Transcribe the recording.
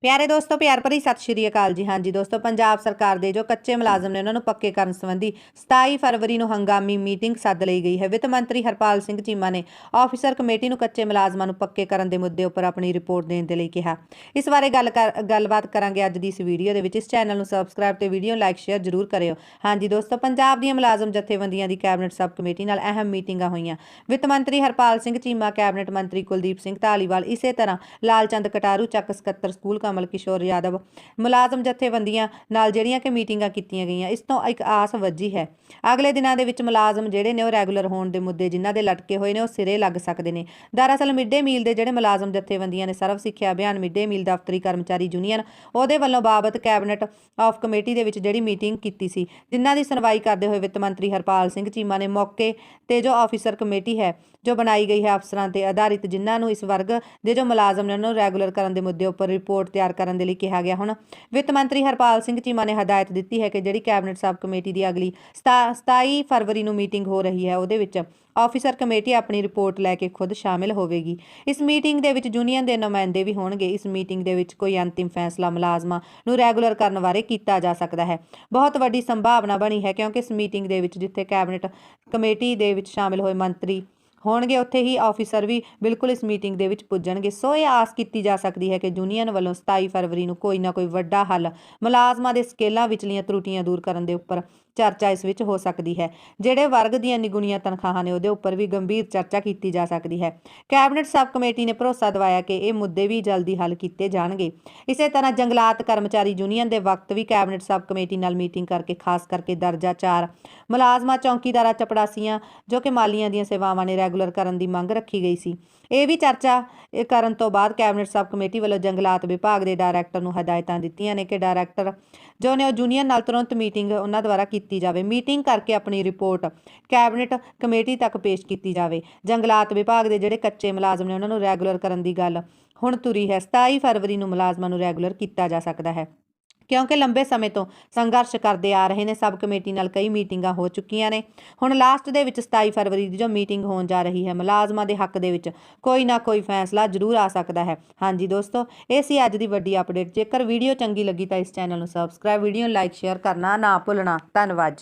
ਪਿਆਰੇ ਦੋਸਤੋ, ਪਿਆਰ ਭਰੀ ਸਤਿ ਸ਼੍ਰੀ ਅਕਾਲ ਜੀ। ਹਾਂਜੀ ਦੋਸਤੋ, ਪੰਜਾਬ ਸਰਕਾਰ ਦੇ ਜੋ ਕੱਚੇ ਮੁਲਾਜ਼ਮ ਨੇ ਉਹਨਾਂ ਨੂੰ ਪੱਕੇ ਕਰਨ ਸੰਬੰਧੀ 27 ਫਰਵਰੀ ਨੂੰ ਹੰਗਾਮੀ ਮੀਟਿੰਗ ਸੱਦ ਲਈ ਗਈ ਹੈ। ਵਿੱਤ ਮੰਤਰੀ ਹਰਪਾਲ ਸਿੰਘ ਚੀਮਾ ਨੇ ਆਫੀਸਰ ਕਮੇਟੀ ਨੂੰ ਕੱਚੇ ਮੁਲਾਜ਼ਮਾਂ ਨੂੰ ਪੱਕੇ ਕਰਨ ਦੇ ਮੁੱਦੇ ਉੱਪਰ ਆਪਣੀ ਰਿਪੋਰਟ ਦੇਣ ਦੇ ਲਈ ਕਿਹਾ। ਇਸ ਬਾਰੇ ਗੱਲ ਕਰ- ਗੱਲਬਾਤ ਕਰਾਂਗੇ ਅੱਜ ਦੀ ਇਸ ਵੀਡੀਓ ਦੇ ਵਿੱਚ। ਇਸ ਚੈਨਲ ਨੂੰ ਸਬਸਕ੍ਰਾਈਬ ਤੇ ਵੀਡੀਓ ਲਾਈਕ, ਸ਼ੇਅਰ ਜ਼ਰੂਰ ਕਰਿਓ। ਹਾਂਜੀ ਦੋਸਤੋ, ਪੰਜਾਬ ਦੀਆਂ ਮੁਲਾਜ਼ਮ ਜਥੇਬੰਦੀਆਂ ਦੀ ਕੈਬਨਿਟ ਸਬ ਕਮੇਟੀ ਨਾਲ ਅਹਿਮ ਮੀਟਿੰਗਾਂ ਹੋਈਆਂ। ਵਿੱਤ ਮੰਤਰੀ ਹਰਪਾਲ ਸਿੰਘ ਚੀਮਾ, ਕੈਬਨਿਟ ਮੰਤਰੀ ਕੁਲਦੀਪ ਸਿੰਘ ਧਾਲੀਵਾਲ ਇਸੇ ਤਰ੍ਹਾਂ ਲਾਲਚੰਦ ਕਟਾਰੂ ਚੱਕ ਸਕੱਤਰ ਸਕੂਲ ਕਮਲ ਕਿਸ਼ੋਰ ਯਾਦਵ ਮੁਲਾਜ਼ਮ ਜਥੇਬੰਦੀਆਂ ਨਾਲ ਜਿਹੜੀਆਂ ਕਿ ਮੀਟਿੰਗਾਂ ਕੀਤੀਆਂ ਗਈਆਂ, ਇਸ ਤੋਂ ਇੱਕ ਆਸ ਵੱਜੀ ਹੈ। ਅਗਲੇ ਦਿਨਾਂ ਦੇ ਵਿੱਚ ਮੁਲਾਜ਼ਮ ਜਿਹੜੇ ਨੇ ਉਹ ਰੈਗੂਲਰ ਹੋਣ ਦੇ ਮੁੱਦੇ ਜਿਨ੍ਹਾਂ ਦੇ ਲਟਕੇ ਹੋਏ ਨੇ ਉਹ ਸਿਰੇ ਲੱਗ ਸਕਦੇ ਨੇ। ਦਰਅਸਲ ਮਿੱਡੇ ਮੀਲ ਦੇ ਜਿਹੜੇ ਮੁਲਾਜ਼ਮ ਜਥੇਬੰਦੀਆਂ ਨੇ ਸਰਵ ਸਿੱਖਿਆ ਅਭਿਆਨ, ਮਿੱਡੇ ਮੀਲ ਦਫ਼ਤਰੀ ਕਰਮਚਾਰੀ ਯੂਨੀਅਨ, ਉਹਦੇ ਵੱਲੋਂ ਬਾਬਤ ਕੈਬਨਿਟ ਆਫ ਕਮੇਟੀ ਦੇ ਵਿੱਚ ਜਿਹੜੀ ਮੀਟਿੰਗ ਕੀਤੀ ਸੀ, ਜਿਨ੍ਹਾਂ ਦੀ ਸੁਣਵਾਈ ਕਰਦੇ ਹੋਏ ਵਿੱਤ ਮੰਤਰੀ ਹਰਪਾਲ ਸਿੰਘ ਚੀਮਾ ਨੇ ਮੌਕੇ ਤੇ ਜੋ ਆਫੀਸਰ ਕਮੇਟੀ ਹੈ, ਜੋ ਬਣਾਈ ਗਈ ਹੈ ਅਫਸਰਾਂ ਤੇ ਆਧਾਰਿਤ, ਜਿਨ੍ਹਾਂ ਨੂੰ ਇਸ ਵਰਗ ਦੇ ਜੋ ਮੁਲਾਜ਼ਮ ਨੇ ਉਹਨਾਂ ਨੂੰ ਰੈਗੂਲਰ ਕਰਨ ਦੇ ਮੁੱਦੇ ਉੱਪਰ ਰਿਪੋਰਟ ਤਿਆਰ ਕਰਨ ਦੇ ਲਈ ਕਿਹਾ ਗਿਆ। ਹੁਣ ਵਿੱਤ ਮੰਤਰੀ ਹਰਪਾਲ ਸਿੰਘ ਚੀਮਾ ਨੇ ਹਦਾਇਤ ਦਿੱਤੀ ਹੈ ਕਿ ਜਿਹੜੀ ਕੈਬਨਿਟ ਸਬ ਕਮੇਟੀ ਦੀ ਅਗਲੀ 27 ਫਰਵਰੀ ਨੂੰ ਮੀਟਿੰਗ ਹੋ ਰਹੀ ਹੈ, ਉਹਦੇ ਵਿੱਚ ਆਫੀਸਰ ਕਮੇਟੀ ਆਪਣੀ ਰਿਪੋਰਟ ਲੈ ਕੇ ਖੁਦ ਸ਼ਾਮਿਲ ਹੋਵੇਗੀ। ਇਸ ਮੀਟਿੰਗ ਦੇ ਵਿੱਚ ਯੂਨੀਅਨ ਦੇ ਨੁਮਾਇੰਦੇ ਵੀ ਹੋਣਗੇ। ਇਸ ਮੀਟਿੰਗ ਦੇ ਵਿੱਚ ਕੋਈ ਅੰਤਿਮ ਫੈਸਲਾ ਮੁਲਾਜ਼ਮਾਂ ਨੂੰ ਰੈਗੂਲਰ ਕਰਨ ਬਾਰੇ ਕੀਤਾ ਜਾ ਸਕਦਾ ਹੈ। ਬਹੁਤ ਵੱਡੀ ਸੰਭਾਵਨਾ ਬਣੀ ਹੈ ਕਿਉਂਕਿ ਇਸ ਮੀਟਿੰਗ ਦੇ ਵਿੱਚ ਜਿੱਥੇ ਕੈਬਨਿਟ ਕਮੇਟੀ ਦੇ ਵਿੱਚ ਸ਼ਾਮਿਲ ਹੋਏ ਮੰਤਰੀ ਹੋਣਗੇ, ਉੱਥੇ ਹੀ ਆਫੀਸਰ ਵੀ ਬਿਲਕੁਲ ਇਸ ਮੀਟਿੰਗ ਦੇ ਵਿੱਚ ਪੁੱਜਣਗੇ। ਸੋ ਇਹ ਆਸ ਕੀਤੀ ਜਾ ਸਕਦੀ ਹੈ ਕਿ ਯੂਨੀਅਨ ਵੱਲੋਂ 27 ਫਰਵਰੀ ਨੂੰ ਕੋਈ ਨਾ ਕੋਈ ਵੱਡਾ ਹੱਲ ਮੁਲਾਜ਼ਮਾਂ ਦੇ ਸਕੇਲਾਂ ਵਿਚਲੀਆਂ ਤਰੁੱਟੀਆਂ ਦੂਰ ਕਰਨ ਦੇ ਉੱਪਰ ਚਰਚਾ ਇਸ ਵਿੱਚ ਹੋ ਸਕਦੀ ਹੈ, ਜਿਹੜੇ ਵਰਗ ਦੀਆਂ ਨਿਗੁਣੀਆਂ ਤਨਖਾਹਾਂ ਨੇ ਉਹਦੇ ਉੱਪਰ ਵੀ ਗੰਭੀਰ ਚਰਚਾ ਕੀਤੀ ਜਾ ਸਕਦੀ ਹੈ। ਕੈਬਨਿਟ ਸਬ ਕਮੇਟੀ ਨੇ ਭਰੋਸਾ ਦਿਵਾਇਆ ਕਿ ਇਹ ਮੁੱਦੇ ਵੀ ਜਲਦੀ ਹੱਲ ਕੀਤੇ ਜਾਣਗੇ। ਇਸੇ ਤਰ੍ਹਾਂ ਜੰਗਲਾਤ ਕਰਮਚਾਰੀ ਯੂਨੀਅਨ ਦੇ ਵਕਤ ਵੀ ਕੈਬਨਿਟ ਸਬ ਕਮੇਟੀ ਨਾਲ ਮੀਟਿੰਗ ਕਰਕੇ, ਖਾਸ ਕਰਕੇ ਦਰਜਾ 4 ਮੁਲਾਜ਼ਮਾਂ, ਚੌਕੀਦਾਰਾਂ, ਚਪੜਾਸੀਆਂ, ਜੋ ਕਿ ਮਾਲੀਆਂ ਦੀਆਂ ਸੇਵਾਵਾਂ ਨੇ ਰੈਗੂਲਰ ਕਰਨ ਦੀ ਮੰਗ ਰੱਖੀ ਗਈ ਸੀ। ਇਹ ਵੀ ਚਰਚਾ ਕਰਨ ਤੋਂ ਬਾਅਦ ਕੈਬਨਿਟ ਸਬ ਕਮੇਟੀ ਵੱਲੋਂ ਜੰਗਲਾਤ ਵਿਭਾਗ ਦੇ ਡਾਇਰੈਕਟਰ ਨੂੰ ਹਦਾਇਤਾਂ ਦਿੱਤੀਆਂ ਨੇ ਕਿ ਡਾਇਰੈਕਟਰ ਜੋ ਨੇ ਉਹ ਯੂਨੀਅਨ ਨਾਲ ਤੁਰੰਤ ਮੀਟਿੰਗ ਉਹਨਾਂ ਦੁਆਰਾ ਕੀਤੀ ਕੀਤੀ ਜਾਵੇ, ਮੀਟਿੰਗ ਕਰਕੇ ਆਪਣੀ ਰਿਪੋਰਟ ਕੈਬਨਿਟ ਕਮੇਟੀ ਤੱਕ ਪੇਸ਼ ਕੀਤੀ ਜਾਵੇ। ਜੰਗਲਾਤ ਵਿਭਾਗ ਦੇ ਜਿਹੜੇ ਕੱਚੇ ਮੁਲਾਜ਼ਮ ਨੇ, ਉਹਨਾਂ ਨੂੰ ਰੈਗੂਲਰ ਕਰਨ ਦੀ ਗੱਲ ਹੁਣ ਤੁਰੀ ਹੈ। 27 ਫਰਵਰੀ ਨੂੰ ਮੁਲਾਜ਼ਮਾਂ ਨੂੰ ਰੈਗੂਲਰ ਕੀਤਾ ਜਾ ਸਕਦਾ ਹੈ। ਕਿਉਂਕਿ ਲੰਬੇ ਸਮੇਂ ਤੋਂ ਸੰਘਰਸ਼ ਕਰਦੇ ਆ ਰਹੇ ਨੇ, ਸਬ ਕਮੇਟੀ ਨਾਲ ਕਈ ਮੀਟਿੰਗਾਂ ਹੋ ਚੁੱਕੀਆਂ ਨੇ। ਹੁਣ ਲਾਸਟ ਦੇ ਵਿੱਚ 27 ਫਰਵਰੀ ਦੀ ਜੋ ਮੀਟਿੰਗ ਹੋਣ ਜਾ ਰਹੀ ਹੈ, ਮੁਲਾਜ਼ਮਾਂ ਦੇ ਹੱਕ ਦੇ ਵਿੱਚ ਕੋਈ ਨਾ ਕੋਈ ਫੈਸਲਾ ਜ਼ਰੂਰ ਆ ਸਕਦਾ ਹੈ। ਹਾਂਜੀ ਦੋਸਤੋ, ਇਹ ਸੀ ਅੱਜ ਦੀ ਵੱਡੀ ਅਪਡੇਟ। ਜੇਕਰ ਵੀਡੀਓ ਚੰਗੀ ਲੱਗੀ ਤਾਂ ਇਸ ਚੈਨਲ ਨੂੰ ਸਬਸਕ੍ਰਾਈਬ, ਵੀਡੀਓ ਨੂੰ ਲਾਈਕ, ਸ਼ੇਅਰ ਕਰਨਾ ਨਾ ਭੁੱਲਣਾ। ਧੰਨਵਾਦ ਜੀ।